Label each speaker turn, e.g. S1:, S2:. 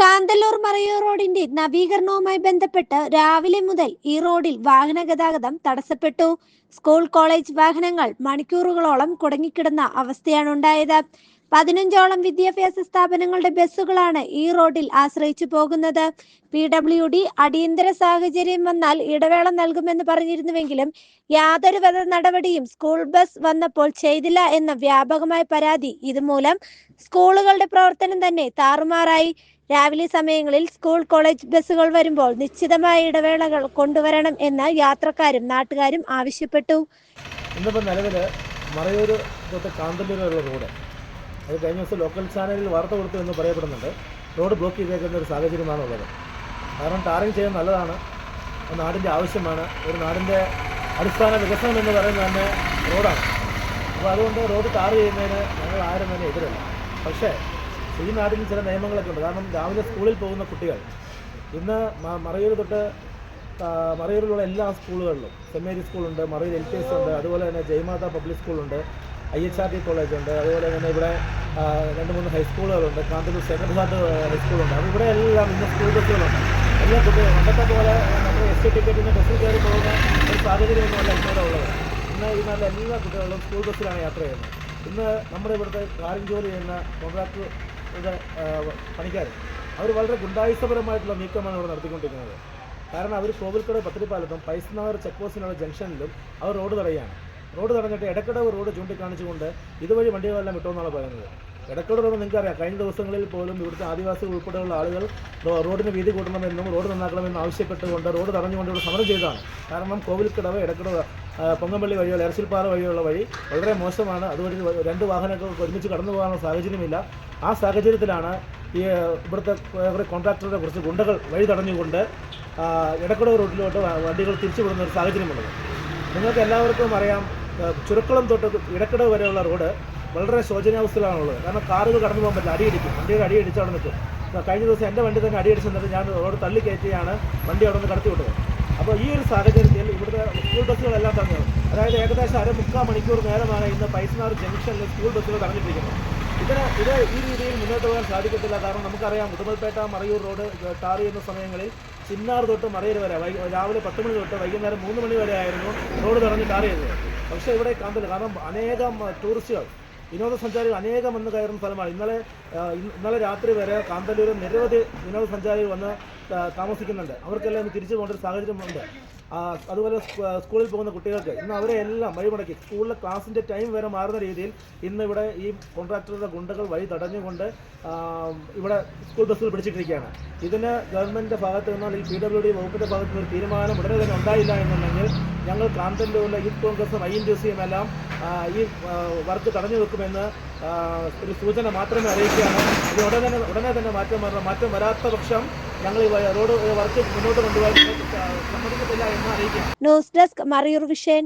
S1: കാന്തല്ലൂർ മറയൂർ റോഡിന്റെ നവീകരണവുമായി ബന്ധപ്പെട്ട് രാവിലെ മുതൽ ഈ റോഡിൽ വാഹന ഗതാഗതം തടസ്സപ്പെട്ടു. സ്കൂൾ കോളേജ് വാഹനങ്ങൾ മണിക്കൂറുകളോളം കുടങ്ങിക്കിടന്ന അവസ്ഥയാണ് ഉണ്ടായത്. പതിനഞ്ചോളം വിദ്യാഭ്യാസ സ്ഥാപനങ്ങളുടെ ബസ്സുകളാണ് ഈ റോഡിൽ ആശ്രയിച്ചു പോകുന്നത്. പി ഡബ്ല്യു ഡി അടിയന്തര സാഹചര്യം വന്നാൽ ഇടവേള നൽകുമെന്ന് പറഞ്ഞിരുന്നുവെങ്കിലും യാതൊരു വിധ നടപടിയും സ്കൂൾ ബസ് വന്നപ്പോൾ ചെയ്തില്ല എന്ന വ്യാപകമായ പരാതി ഇതുമൂലം സ്കൂളുകളുടെ പ്രവർത്തനം തന്നെ താറുമാറായി. രാവിലെ സമയങ്ങളിൽ സ്കൂൾ കോളേജ് ബസ്സുകൾ വരുമ്പോൾ നിശ്ചിതമായ ഇടവേളകൾ കൊണ്ടുവരണം എന്ന് യാത്രക്കാരും നാട്ടുകാരും ആവശ്യപ്പെട്ടു.
S2: ഇന്നിപ്പോൾ നിലവിൽ മറയൂർ തൊട്ട് കാന്തല്ലൂർ റോഡ്. അത് കഴിഞ്ഞ ദിവസം ലോക്കൽ ചാനലിൽ വാർത്ത കൊടുത്തു എന്ന് പറയപ്പെടുന്നുണ്ട്. റോഡ് ബ്ലോക്ക് ചെയ്തേക്കുന്ന ഒരു സാഹചര്യമാണ് ഉള്ളത് കാരണം ടാറിങ് ചെയ്യാൻ നല്ലതാണ്. നാടിന്റെ ആവശ്യമാണ്. ഒരു നാടിന്റെ അടിസ്ഥാന വികസനം എന്ന് പറയുന്നത് തന്നെ റോഡാണ് അപ്പോൾ അതുകൊണ്ട് റോഡ് ടാർ ചെയ്യുന്നതിന് ഞങ്ങൾ ആരും തന്നെ എതിരല്ല. പക്ഷേ ഈ നാട്ടിൽ ചില നിയമങ്ങളൊക്കെ ഉണ്ട്. കാരണം രാവിലെ സ്കൂളിൽ പോകുന്ന കുട്ടികൾ ഇന്ന് മറയൂർ തൊട്ട് മറയൂരിലുള്ള എല്ലാ സ്കൂളുകളിലും സെമേരി മേരി സ്കൂളുണ്ട് മറയൂർ എൽ പി എസ് ഉണ്ട് അതുപോലെ തന്നെ ജയമാത പബ്ലിക് സ്കൂളുണ്ട് ഐ എച്ച് ആർ ടി കോളേജുണ്ട്. അതുപോലെ തന്നെ ഇവിടെ രണ്ട് മൂന്ന് ഹൈസ്കൂളുകളുണ്ട് കാന്തൂർ സെക്കൻഡ് ഹാർട്ട് ഹൈസ്കൂളുണ്ട് അപ്പോൾ ഇവിടെ എല്ലാം ഇന്ന് സ്കൂൾ ബസ്സുകളുണ്ട് എല്ലാ കുട്ടികളും പണ്ടത്തെ പോലെ നമ്മൾ എസ് ടി ടിക്കറ്റിന് ബസ്സിൽ കയറി പോകുന്ന ഒരു സാഹചര്യമൊന്നുമല്ല ഇന്നലെ ഉള്ളത്. ഇന്ന് ഈ നാട്ടിലെ എല്ലാ കുട്ടികളും സ്കൂൾ ബസ്സിലാണ് യാത്ര ചെയ്യുന്നത്. ഇന്ന് നമ്മുടെ ഇവിടുത്തെ കാര്യം ജോലി ചെയ്യുന്ന കോൺട്രാക്ടറുടെ പണിക്കാർ അവർ വളരെ ഗുണ്ടായുസപരമായിട്ടുള്ള നീക്കമാണ് ഇവിടെ നടത്തിക്കൊണ്ടിരിക്കുന്നത്. കാരണം അവർ കോവിൽക്കട പത്തിരിപ്പാലത്തും പൈസനഗർ ചെക്ക് പോസ്റ്റിനുള്ള ജംഗ്ഷനിലും അവർ റോഡ് തടയുകയാണ്. റോഡ് തടഞ്ഞിട്ട് ഇടക്കടവ് റോഡ് ചൂണ്ടിക്കാണിച്ചുകൊണ്ട് ഇതുവഴി വണ്ടികളെല്ലാം വിട്ടോന്നാണ് പറയുന്നത്. ഇടക്കിട റോഡ് നിങ്ങൾക്കറിയാം കഴിഞ്ഞ ദിവസങ്ങളിൽ പോലും ഇവിടുത്തെ ആദിവാസികൾ ഉൾപ്പെടെയുള്ള ആളുകൾ റോഡിന് വീതി കൂട്ടണമെന്നും റോഡ് നന്നാക്കണമെന്നും ആവശ്യപ്പെട്ടുകൊണ്ട് റോഡ് തടഞ്ഞുകൊണ്ട് ഇവിടെ സമരം ചെയ്തതാണ്. കാരണം കോവിൽക്കടവ് ഇടക്കടവ് ആ, പൊങ്ങമ്പള്ളി വഴിയോ എരച്ചിൽപ്പാറ വഴിയുള്ള വഴി വളരെ മോശമാണ്. അതുവഴി രണ്ട് വാഹനങ്ങൾക്ക് ഒരുമിച്ച് കടന്നു പോകാനുള്ള സാഹചര്യമില്ല. ആ സാഹചര്യത്തിലാണ് ഈ ഇവിടുത്തെ കോൺട്രാക്ടറുടെ കുറച്ച് ഗുണ്ടകൾ വഴി തടഞ്ഞുകൊണ്ട് ഇടക്കിട റോഡിലോട്ട് വണ്ടികൾ വണ്ടികൾ തിരിച്ചുവിടുന്ന ഒരു സാഹചര്യമുള്ളത്. നിങ്ങൾക്ക് എല്ലാവർക്കും അറിയാം ചുരക്കുളം തൊട്ട് ഇടക്കിട വരെയുള്ള റോഡ് വളരെ ശോചനീയാവസ്ഥയിലാണുള്ളത്. കാരണം കാറുകൾ കടന്നു പോകാൻ പറ്റില്ല അടിയടിക്കും. വണ്ടിയുടെ അടിയടിച്ച് അവിടെ നിൽക്കും. കഴിഞ്ഞ ദിവസം എന്റെ വണ്ടി തന്നെ അടിയടിച്ച് നിന്നിട്ട് ഞാൻ റോഡ് തള്ളി കയറ്റിയാണ് വണ്ടി അവിടെ നിന്ന് കടത്തി വിട്ടത്. അപ്പോൾ ഈ ഒരു സാഹചര്യത്തിൽ ഇവിടുത്തെ സ്കൂൾ ബസ്സുകളെല്ലാം തന്നെ അതായത് ഏകദേശം അര മുക്കാൽ മണിക്കൂർ നേരമാണ് ഇന്ന് പൈസനാർ ജംഗ്ഷനിൽ സ്കൂൾ ബസ്സുകൾ തടഞ്ഞിട്ടിരിക്കുന്നത്. ഇതിന് ഇത് ഈ രീതിയിൽ മുന്നോട്ട് പോകാൻ സാധിക്കത്തില്ല. കാരണം നമുക്കറിയാം ഉടുമൽപേട്ട മറയൂർ റോഡ് ടാർ ചെയ്യുന്ന സമയങ്ങളിൽ ചിന്നാർ തൊട്ട് മറയൂർ വരെ രാവിലെ പത്ത് മണി തൊട്ട് വൈകുന്നേരം മൂന്ന് മണി വരെ ആയിരുന്നു റോഡ് തടഞ്ഞ് ടാർ ചെയ്തത്. പക്ഷേ ഇവിടെ കാന്തല്ല കാരണം അനേകം ടൂറിസ്റ്റുകൾ വിനോദസഞ്ചാരികൾ അനേകം വന്ന് കയറുന്ന സ്ഥലമാണ്. ഇന്നലെ ഇന്നലെ രാത്രി വരെ കാന്തല്ലൂരിൽ നിരവധി വിനോദസഞ്ചാരികൾ വന്ന് താമസിക്കുന്നുണ്ട്. അവർക്കെല്ലാം തിരിച്ചു പോകേണ്ട ഒരു സാഹചര്യമുണ്ട്. അതുപോലെ സ്കൂ- സ്കൂളിൽ പോകുന്ന കുട്ടികൾക്ക് ഇന്ന് അവരെ എല്ലാം വഴിമുടക്കി. സ്കൂളിലെ ക്ലാസ്സിന്റെ ടൈം വരെ മാറുന്ന രീതിയിൽ ഇന്ന് ഇവിടെ ഈ കോൺട്രാക്ടറുടെ ഗുണ്ടകൾ വഴി തടഞ്ഞുകൊണ്ട് ഇവിടെ സ്കൂൾ ബസ്സുകൾ പിടിച്ചിട്ടിരിക്കുകയാണ്. ഇതിന് ഗവൺമെന്റിന്റെ ഭാഗത്ത് നിന്നോ അല്ലെങ്കിൽ പി ഡബ്ല്യു ഡി വകുപ്പിന്റെ ഭാഗത്ത് നിന്ന് തീരുമാനം ഉടനെ തന്നെ ഉണ്ടായില്ല എന്നുണ്ടെങ്കിൽ ഞങ്ങൾ കാന്തല്ലൂരിലെ യൂത്ത് കോൺഗ്രസും ഐ എൻ ഡി സിയും എല്ലാം ഈ വർക്ക് തടഞ്ഞു വെക്കുമെന്ന് ഒരു സൂചന മാത്രമേ അറിയിക്കുകയാണ്. ഇത് ഉടനെ തന്നെ ഉടനെ തന്നെ മാറ്റം മാറ്റം വരാത്ത പക്ഷം റോഡ് വർക്ക് എന്ന്
S1: ന്യൂസ് ഡെസ്ക് മറയൂർ വിഷൻ.